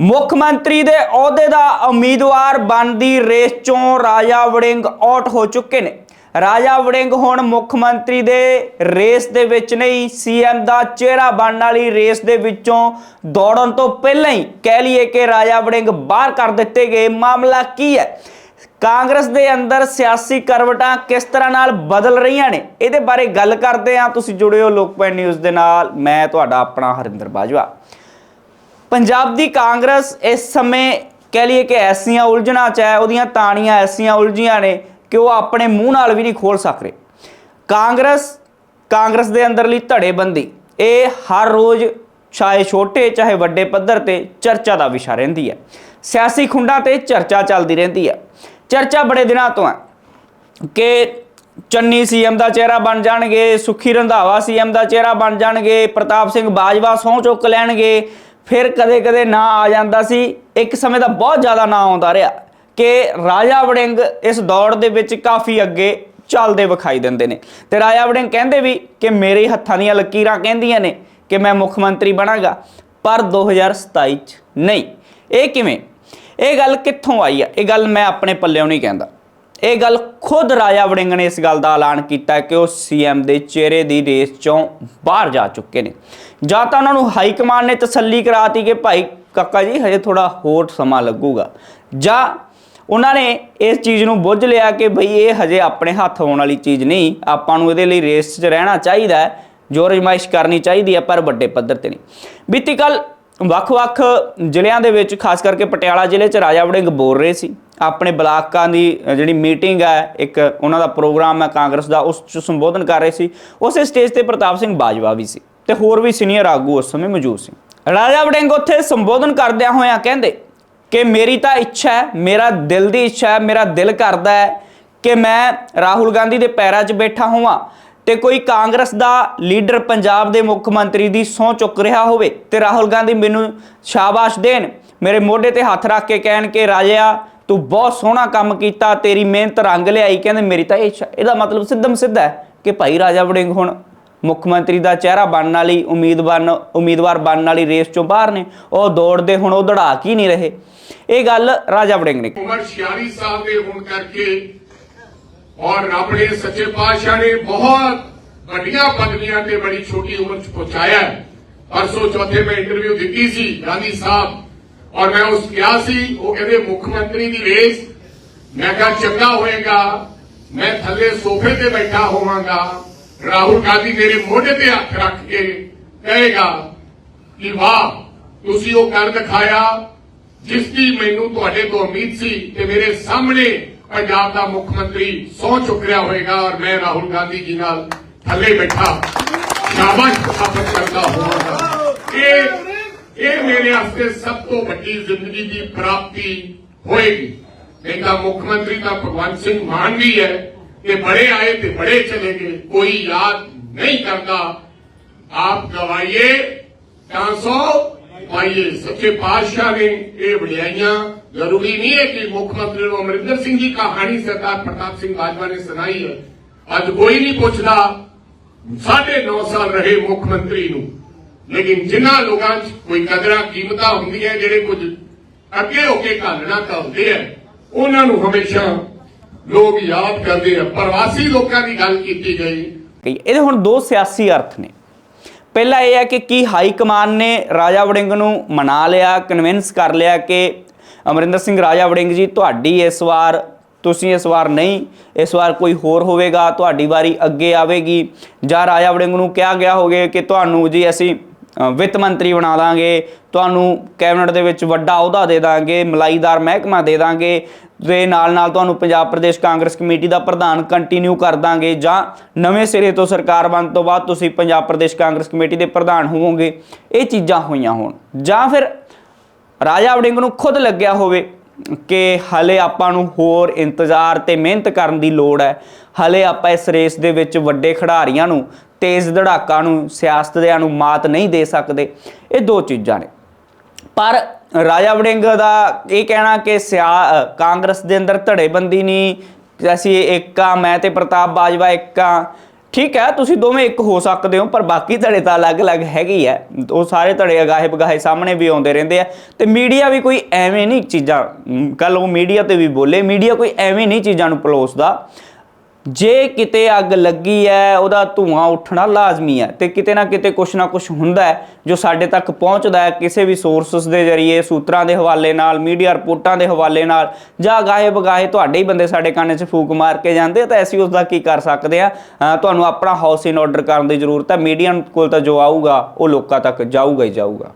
ਮੁੱਖ ਮੰਤਰੀ ਦੇ ਅਹੁਦੇ ਦਾ ਉਮੀਦਵਾਰ ਬਣਦੀ ਰੇਸ ਚੋਂ ਰਾਜਾ ਵੜਿੰਗ ਆਊਟ ਹੋ ਚੁੱਕੇ ਨੇ। ਰਾਜਾ ਵੜਿੰਗ ਹੁਣ ਮੁੱਖ ਮੰਤਰੀ ਦੇ ਰੇਸ ਦੇ ਵਿੱਚ ਨਹੀਂ ਸੀਐਮ ਦਾ ਚਿਹਰਾ ਬਣਨ ਵਾਲੀ ਰੇਸ ਦੇ ਵਿੱਚੋਂ ਦੌੜਨ ਤੋਂ ਪਹਿਲਾਂ ਹੀ ਕਹਿ ਲਈਏ ਕਿ ਰਾਜਾ ਵੜਿੰਗ ਬਾਹਰ ਕਰ ਦਿੱਤੇ ਗਏ। ਮਾਮਲਾ ਕੀ ਹੈ? ਕਾਂਗਰਸ ਦੇ ਅੰਦਰ ਸਿਆਸੀ ਕਰਵਟਾਂ ਕਿਸ ਤਰ੍ਹਾਂ ਨਾਲ ਬਦਲ ਰਹੀਆਂ ਨੇ? ਇਹਦੇ ਬਾਰੇ ਗੱਲ ਕਰਦੇ ਹਾਂ। ਤੁਸੀਂ ਜੁੜਿਓ ਲੋਕਪਾਲ ਨਿਊਜ਼ ਦੇ ਨਾਲ। ਮੈਂ ਤੁਹਾਡਾ ਆਪਣਾ ਹਰਿੰਦਰ ਬਾਜਵਾ। ਪੰਜਾਬ ਦੀ ਕਾਂਗਰਸ ਇਸ ਸਮੇਂ ਕਹਿ ਲਈਏ ਕਿ ਐਸੀਆਂ ਉਲਝਣਾ ਚ ਹੈ, ਉਹਦੀਆਂ ਤਾਣੀਆਂ ਐਸੀਆਂ ਉਲਝੀਆਂ ਨੇ ਕਿ ਉਹ ਆਪਣੇ ਮੂੰਹ ਨਾਲ ਵੀ ਨਹੀਂ ਖੋਲ ਸਕ ਰਹੇ। ਕਾਂਗਰਸ ਕਾਂਗਰਸ ਦੇ ਅੰਦਰਲੀ ਧੜੇਬੰਦੀ, ਇਹ ਹਰ ਰੋਜ਼ ਚਾਹੇ ਛੋਟੇ, ਚਾਹੇ ਵੱਡੇ ਪੱਧਰ ਤੇ ਚਰਚਾ ਦਾ ਵਿਸ਼ਾ ਰਹਿੰਦੀ ਹੈ। ਸਿਆਸੀ ਖੁੰਡਾਂ ਤੇ ਚਰਚਾ ਚੱਲਦੀ ਰਹਿੰਦੀ ਹੈ। ਚਰਚਾ ਬੜੇ ਦਿਨਾਂ ਤੋਂ ਹੈ ਕਿ ਚੰਨੀ ਸੀਐਮ ਦਾ ਚਿਹਰਾ ਬਣ ਜਾਣਗੇ, ਸੁਖੀ ਰੰਧਾਵਾ ਸੀਐਮ ਦਾ ਚਿਹਰਾ ਬਣ ਜਾਣਗੇ, ਪ੍ਰਤਾਪ ਸਿੰਘ ਬਾਜਵਾ ਸਹੁੰ ਚੁੱਕ ਲੈਣਗੇ ਫਿਰ ਕਦੇ-ਕਦੇ ਨਾਂ ਆ ਜਾਂਦਾ ਸੀ। ਇੱਕ ਸਮੇਂ ਦਾ ਬਹੁਤ ਜ਼ਿਆਦਾ ਨਾਂ ਆਉਂਦਾ ਰਿਹਾ ਕਿ ਰਾਜਾ ਵੜਿੰਗ ਇਸ ਦੌੜ ਦੇ ਵਿੱਚ ਕਾਫੀ ਅੱਗੇ ਚੱਲਦੇ ਵਿਖਾਈ ਦਿੰਦੇ ਨੇ। ਤੇ ਰਾਜਾ ਵੜਿੰਗ ਕਹਿੰਦੇ ਵੀ ਕਿ ਮੇਰੇ ਹੱਥਾਂ ਦੀਆਂ ਲਕੀਰਾਂ ਕਹਿੰਦੀਆਂ ਨੇ ਕਿ ਮੈਂ ਮੁੱਖ ਮੰਤਰੀ ਬਣਾਂਗਾ, ਪਰ 2027 ਚ ਨਹੀਂ। ਇਹ ਕਿਵੇਂ? ਇਹ ਗੱਲ ਕਿੱਥੋਂ ਆਈ ਆ? ਇਹ ਗੱਲ ਮੈਂ ਆਪਣੇ ਪੱਲਿਓਂ ਨਹੀਂ ਕਹਿੰਦਾ। ਇਹ ਗੱਲ ਖੁਦ ਰਾਜਾ ਵੜਿੰਗ ਨੇ ਇਸ ਗੱਲ ਦਾ ਐਲਾਨ ਕੀਤਾ ਕਿ ਉਹ ਸੀਐਮ ਦੇ ਚਿਹਰੇ ਦੀ ਰੇਸ ਚੋਂ ਬਾਹਰ ਜਾ ਚੁੱਕੇ ਨੇ। ਜਾਂ ਤਾਂ ਉਹਨਾਂ ਨੂੰ ਹਾਈ ਕਮਾਂਡ ਨੇ ਤਸੱਲੀ ਕਰਾਤੀ ਕਿ ਭਾਈ ਕਾਕਾ ਜੀ, ਹਜੇ ਥੋੜਾ ਹੋਰ ਸਮਾਂ ਲੱਗੂਗਾ। ਜਾਂ ਉਹਨਾਂ ਨੇ ਇਸ ਚੀਜ਼ ਨੂੰ ਬੁੱਝ ਲਿਆ ਕਿ ਭਈ ਇਹ ਹਜੇ ਆਪਣੇ ਹੱਥ ਆਉਣ ਵਾਲੀ ਚੀਜ਼ ਨਹੀਂ, ਆਪਾਂ ਨੂੰ ਇਹਦੇ ਲਈ ਰੇਸ 'ਚ ਰਹਿਣਾ ਚਾਹੀਦਾ ਹੈ, ਜੋ ਰਜਮਾਇਸ਼ ਕਰਨੀ ਚਾਹੀਦੀ ਹੈ, ਪਰ ਵੱਡੇ ਪੱਧਰ ਤੇ ਨਹੀਂ। ਬੀਤੀ ਕੱਲ ਵੱਖ-ਵੱਖ ਜ਼ਿਲ੍ਹਿਆਂ ਦੇ ਵਿੱਚ, ਖਾਸ ਕਰਕੇ ਪਟਿਆਲਾ ਜ਼ਿਲ੍ਹੇ 'ਚ ਰਾਜਾ ਵੜਿੰਗ ਬੋਲ ਰਹੇ ਸੀ। ਆਪਣੇ ਬਲਾਕਾਂ ਦੀ ਜਿਹੜੀ ਮੀਟਿੰਗ ਹੈ, ਇੱਕ ਉਹਨਾਂ ਦਾ ਪ੍ਰੋਗਰਾਮ ਹੈ ਕਾਂਗਰਸ ਦਾ, ਉਸ 'ਚ ਸੰਬੋਧਨ ਕਰ ਰਹੇ ਸੀ। ਉਸੇ ਸਟੇਜ ਤੇ ਪ੍ਰਤਾਪ ਸਿੰਘ ਬਾਜਵਾ ਵੀ ਸੀ ਤੇ ਹੋਰ ਵੀ ਸੀਨੀਅਰ ਆਗੂ ਉਸ ਸਮੇਂ ਮੌਜੂਦ ਸੀ। ਰਾਜਾ ਵੜਿੰਗ ਉੱਥੇ ਸੰਬੋਧਨ ਕਰਦਿਆਂ ਹੋਇਆਂ ਕਹਿੰਦੇ ਕਿ ਮੇਰੀ ਤਾਂ ਇੱਛਾ ਹੈ, ਮੇਰਾ ਦਿਲ ਦੀ ਇੱਛਾ ਹੈ, ਮੇਰਾ ਦਿਲ ਕਰਦਾ ਹੈ ਕਿ ਮੈਂ ਰਾਹੁਲ ਗਾਂਧੀ ਦੇ ਪੈਰਾਂ 'ਚ ਬੈਠਾ ਹੋਵਾਂ ਤੇ ਕੋਈ ਕਾਂਗਰਸ ਦਾ ਲੀਡਰ ਪੰਜਾਬ ਦੇ ਮੁੱਖ ਮੰਤਰੀ ਦੀ ਸਹੁੰ ਚੁੱਕ ਰਿਹਾ ਹੋਵੇ ਤੇ ਰਾਹੁਲ ਗਾਂਧੀ ਮੈਨੂੰ ਸ਼ਾਬਾਸ਼ ਦੇਣ। ਮੇਰੇ ਮੋਢੇ ਤੇ ਹੱਥ ਰੱਖ ਕੇ ਕਹਿਣ ਕਿ, ਰਾਜਿਆ, ਤੂੰ ਬਹੁਤ ਸੋਹਣਾ ਕੰਮ ਕੀਤਾ, ਤੇਰੀ ਮਿਹਨਤ ਰੰਗ ਲਿਆਈ। ਕਹਿੰਦੇ, ਮੇਰੀ ਤਾਂ ਇਹ ਇੱਛਾ ਇਹਦਾ ਮਤਲਬ ਸਿੱਧਮ ਸਿੱਧਾ ਹੈ ਕਿ ਭਾਈ ਰਾਜਾ ਵੜਿੰਗ ਹੁਣ ਮੁੱਖ ਮੰਤਰੀ ਦਾ ਚਿਹਰਾ ਬਣਨ ਵਾਲੀ, ਉਮੀਦਵਾਰ ਉਮੀਦਵਾਰ ਬਣਨ ਵਾਲੀ ਰੇਸ ਚੋਂ ਬਾਹਰ ਨੇ। ਉਹ ਦੌੜਦੇ ਹੁਣ ਉਹ ਦੜਾਕ ਹੀ ਨਹੀਂ ਰਹੇ। ਇਹ ਗੱਲ ਰਾਜਾ ਵੜਿੰਗ ਨੇ ਉਮਰ 46 ਸਾਲ ਦੇ ਹੋਣ ਕਰਕੇ ਔਰ ਰੱਬ ਨੇ ਸੱਚੇ ਪਾਤਸ਼ਾਹ ਨੇ ਬਹੁਤ ਵੱਡੀਆਂ ਪਦਵੀਆਂ ਤੇ ਬੜੀ ਛੋਟੀ ਉਮਰ 'ਚ ਪਹੁੰਚਾਇਆ ਹੈ। ਪਰਸੋਂ ਚੌਥੇ ਮੈਂ ਇੰਟਰਵਿਊ ਦਿੱਤੀ ਸੀ ਗਾਂਧੀ ਸਾਹਿਬ। ਔਰ ਮੈਂ ਉਸ ਕਿਹਾ ਸੀ, ਉਹ ਕਹਿੰਦੇ, ਮੁੱਖ ਮੰਤਰੀ ਦੀ ਰੇਸ ਮੈਂ ਕਿਹਾ, ਚੰਗਾ ਹੋਏਗਾ। ਮੈਂ ਥੱਲੇ ਸੋਫੇ ਤੇ ਬੈਠਾ ਹੋਵਾਂਗਾ। ਰਾਹੁਲ ਗਾਂਧੀ ਮੇਰੇ ਮੋਢੇ ਤੇ ਹੱਥ ਰੱਖ ਕੇ ਕਹੇਗਾ ਕਿ ਵਾਹ, ਤੁਸੀਂ ਉਹ ਕਰ ਦਿਖਾਇਆ, ਜਿਸ ਦੀ ਮੈਨੂੰ ਤੁਹਾਡੇ ਤੋਂ ਉਮੀਦ ਸੀ ਤੇ ਮੇਰੇ ਸਾਹਮਣੇ ਪੰਜਾਬ ਦਾ ਮੁੱਖ ਮੰਤਰੀ ਸਹੁੰ ਚੁੱਕ ਰਿਹਾ ਹੋਵੇਗਾ ਔਰ ਮੈਂ ਰਾਹੁਲ ਗਾਂਧੀ ਜੀ ਨਾਲ ਥੱਲੇ ਬੈਠਾ। ਸ਼ਾਬਾਸ਼ ਸਥਾਪਿਤ ਕਰਦਾ ਹੋਵਾਂਗਾ। ਇਹ ਇਹ ਮੇਰੇ ਵਾਸਤੇ ਸਭ ਤੋਂ ਵੱਡੀ ਜ਼ਿੰਦਗੀ ਦੀ ਪ੍ਰਾਪਤੀ ਹੋਏਗੀ। ਇਹਦਾ ਮੁੱਖ ਮੰਤਰੀ ਤਾਂ ਭਗਵੰਤ ਸਿੰਘ ਮਾਨ ਵੀ ਹੈ ਕਿ ਬੜੇ ਆਏ ਤੇ ਬੜੇ ਚਲੇ ਗਏ, ਕੋਈ ਯਾਦ ਨਹੀਂ ਕਰਦਾ। ਆਪ ਗਵਾਈਏ, ਤਾਂ ਸੋ ਪਾਈਏ ਸੱਚੇ ਪਾਤਸ਼ਾਹ ਨੇ ਇਹ ਵਡਿਆਈਆਂ ਜ਼ਰੂਰੀ ਨਹੀਂ ਹੈ ਕਿ ਮੁੱਖ ਮੰਤਰੀ ਨੂੰ ਅਮਰਿੰਦਰ ਸਿੰਘ ਜੀ ਕਹਾਣੀ ਸਰਦਾਰ ਪ੍ਰਤਾਪ ਸਿੰਘ ਬਾਜਵਾ ਨੇ ਸੁਣਾਈ ਅੱਜ ਕੋਈ ਨਹੀਂ ਪੁੱਛਦਾ ਸਾਢੇ 9 ਸਾਲ ਰਹੇ ਮੁੱਖ ਮੰਤਰੀ ਨੂੰ ਲੇਕਿਨ ਜਿਨ੍ਹਾਂ ਲੋਕਾਂ 'ਚ ਕੋਈ ਕਦਰਾਂ ਕੀਮਤਾਂ ਹੁੰਦੀਆਂ ਜਿਹੜੇ ਕੁਝ ਅੱਗੇ ਹੋ ਕੇ ਘਾਲਣਾ ਕਰਦੇ ਆ ਉਹਨਾਂ ਨੂੰ ਹਮੇਸ਼ਾ ਲੋਕ ਯਾਦ ਕਰਦੇ ਆ ਪ੍ਰਵਾਸੀ ਲੋਕਾਂ ਦੀ ਗੱਲ ਕੀਤੀ ਗਈ ਇਹਦੇ ਹੁਣ ਦੋ ਸਿਆਸੀ ਅਰਥ ਨੇ ਪਹਿਲਾ ਇਹ ਹੈ ਕਿ ਕੀ ਹਾਈ ਕਮਾਨ ਨੇ ਰਾਜਾ ਵੜਿੰਗ ਨੂੰ ਮਨਾ ਲਿਆ ਕਨਵਿੰਸ ਕਰ ਲਿਆ ਕਿ ਅਮਰਿੰਦਰ ਸਿੰਘ ਰਾਜਾ ਵੜਿੰਗ ਜੀ, ਤੁਹਾਡੀ ਇਸ ਵਾਰ, ਤੁਸੀਂ ਇਸ ਵਾਰ ਨਹੀਂ, ਇਸ ਵਾਰ ਕੋਈ ਹੋਰ ਹੋਵੇਗਾ, ਤੁਹਾਡੀ ਵਾਰੀ ਅੱਗੇ ਆਵੇਗੀ। ਜਾਂ ਰਾਜਾ ਵੜਿੰਗ ਨੂੰ ਕਿਹਾ ਗਿਆ ਹੋਵੇ ਕਿ ਤੁਹਾਨੂੰ ਜੀ ਅਸੀਂ ਵਿੱਤ ਮੰਤਰੀ ਬਣਾ ਦਾਂਗੇ, ਤੁਹਾਨੂੰ ਕੈਬਨਿਟ ਦੇ ਵਿੱਚ ਵੱਡਾ ਅਹੁਦਾ ਦੇ ਦਾਂਗੇ, ਮਲਾਈਦਾਰ ਮਹਿਕਮਾ ਦੇ ਦਾਂਗੇ ਦੇ ਨਾਲ ਨਾਲ ਤੁਹਾਨੂੰ ਪੰਜਾਬ ਪ੍ਰਦੇਸ਼ ਕਾਂਗਰਸ ਕਮੇਟੀ ਦਾ ਪ੍ਰਧਾਨ ਕੰਟੀਨਿਊ ਕਰ ਦਾਂਗੇ, ਜਾਂ ਨਵੇਂ ਸਿਰੇ ਤੋਂ ਸਰਕਾਰ ਬਣਨ ਤੋਂ ਬਾਅਦ ਤੁਸੀਂ ਪੰਜਾਬ ਪ੍ਰਦੇਸ਼ ਕਾਂਗਰਸ ਕਮੇਟੀ ਦੇ ਪ੍ਰਧਾਨ ਹੋਵੋਗੇ, ਇਹ ਚੀਜ਼ਾਂ ਹੋਈਆਂ ਹੋਣ। ਜਾਂ ਫਿਰ ਰਾਜਾ ਵੜਿੰਗ ਨੂੰ ਖੁਦ ਲੱਗਿਆ ਹੋਵੇ ਕਿ ਹਲੇ ਆਪਾਂ ਨੂੰ ਹੋਰ ਇੰਤਜ਼ਾਰ ਤੇ ਮਿਹਨਤ ਕਰਨ ਦੀ ਲੋੜ ਹੈ। ਹਲੇ ਆਪਾਂ ਇਸ ਰੇਸ ਦੇ ਵਿੱਚ ਵੱਡੇ ਖਿਡਾਰੀਆਂ ਨੂੰ ਤੇਜ਼ ਧੜਾਕਾਂ ਨੂੰ, ਸਿਆਸਤਦਿਆਂ ਨੂੰ ਮਾਤ ਨਹੀਂ ਦੇ ਸਕਦੇ। ਇਹ ਦੋ ਚੀਜ਼ਾਂ ਨੇ। ਪਰ ਰਾਜਾ ਵੜਿੰਗ ਦਾ ਇਹ ਕਹਿਣਾ ਕਿ ਸਿਆ, ਕਾਂਗਰਸ ਦੇ ਅੰਦਰ ਧੜੇਬੰਦੀ ਨਹੀਂ, ਅਸੀਂ ਇੱਕ ਮੈਂ ਤੇ ਪ੍ਰਤਾਪ ਬਾਜਵਾ ਇੱਕ ਆ ਠੀਕ ਹੈ, ਤੁਸੀਂ ਦੋਵੇਂ ਇੱਕ ਹੋ ਸਕਦੇ ਹੋ, ਪਰ ਬਾਕੀ ਧੜੇ ਤਾਂ ਅਲੱਗ-ਅਲੱਗ ਹੈਗੀ ਹੈ ਉਹ ਸਾਰੇ ਧੜੇ ਅਗਾਹੇ ਬਗਾਹੇ ਸਾਹਮਣੇ ਵੀ ਆਉਂਦੇ ਰਹਿੰਦੇ ਆ। ਤੇ ਮੀਡੀਆ ਵੀ ਕੋਈ ਐਵੇਂ ਨਹੀਂ ਚੀਜ਼ਾਂ ਕੱਲ ਉਹ ਮੀਡੀਆ ਤੇ ਵੀ ਬੋਲੇ, ਮੀਡੀਆ ਕੋਈ ਐਵੇਂ ਨਹੀਂ ਚੀਜ਼ਾਂ ਨੂੰ ਪਲੋਸਦਾ। ਜੇ ਕਿਤੇ ਅੱਗ ਲੱਗੀ ਹੈ, ਉਹਦਾ ਧੂਆਂ ਉੱਠਣਾ ਲਾਜ਼ਮੀ ਹੈ ਤੇ ਕਿਤੇ ਨਾ ਕਿਤੇ ਕੁਛ ਨਾ ਕੁਛ ਹੁੰਦਾ ਹੈ ਜੋ ਸਾਡੇ ਤੱਕ ਪਹੁੰਚਦਾ ਹੈ ਕਿਸੇ ਵੀ ਸੋਰਸਸ ਦੇ ਜ਼ਰੀਏ, ਸੂਤਰਾਂ ਦੇ ਹਵਾਲੇ ਨਾਲ ਮੀਡੀਆ ਰਿਪੋਰਟਾਂ ਦੇ ਹਵਾਲੇ ਨਾਲ, ਜਾਂ ਗਾਹੇ ਬਗਾਹੇ ਤੁਹਾਡੇ ਹੀ ਬੰਦੇ ਸਾਡੇ ਕੰਨ 'ਚ ਫੂਕ ਮਾਰ ਕੇ ਜਾਂਦੇ ਤਾਂ ਅਸੀਂ ਉਸ ਦਾ ਕੀ ਕਰ ਸਕਦੇ ਆ ਤੁਹਾਨੂੰ ਆਪਣਾ ਹਾਊਸ ਇਨ ਆਰਡਰ ਕਰਨ ਦੀ ਜ਼ਰੂਰਤ ਹੈ ਮੀਡੀਆ ਕੋਲ ਤਾਂ ਜੋ ਆਊਗਾ, ਉਹ ਲੋਕਾਂ ਤੱਕ ਜਾਊਗਾ ਹੀ ਜਾਊਗਾ।